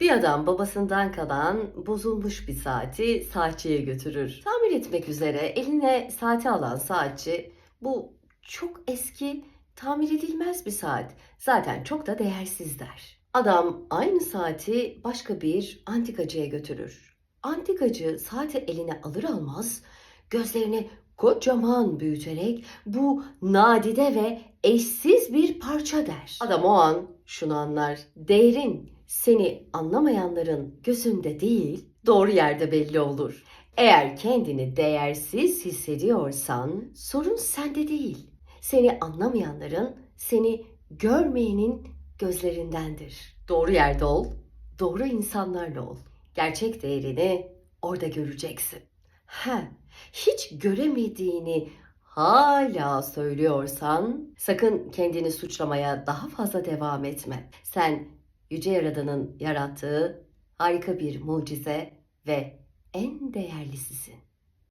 Bir adam babasından kalan bozulmuş bir saati saatçiye götürür. Tamir etmek üzere eline saati alan saatçi bu çok eski tamir edilmez bir saat. Zaten çok da değersiz der. Adam aynı saati başka bir antikacıya götürür. Antikacı saati eline alır almaz gözlerini kocaman büyüterek bu nadide ve eşsiz bir parça der. Adam o an şunu anlar. Değerin seni anlamayanların gözünde değil, doğru yerde belli olur. Eğer kendini değersiz hissediyorsan sorun sende değil. Seni anlamayanların, seni görmeyenin gözlerindendir. Doğru yerde ol, doğru insanlarla ol. Gerçek değerini orada göreceksin. Ha, hiç göremediğini hala söylüyorsan sakın kendini suçlamaya daha fazla devam etme. Sen Yüce Yaradan'ın yarattığı harika bir mucize ve en değerlisisin.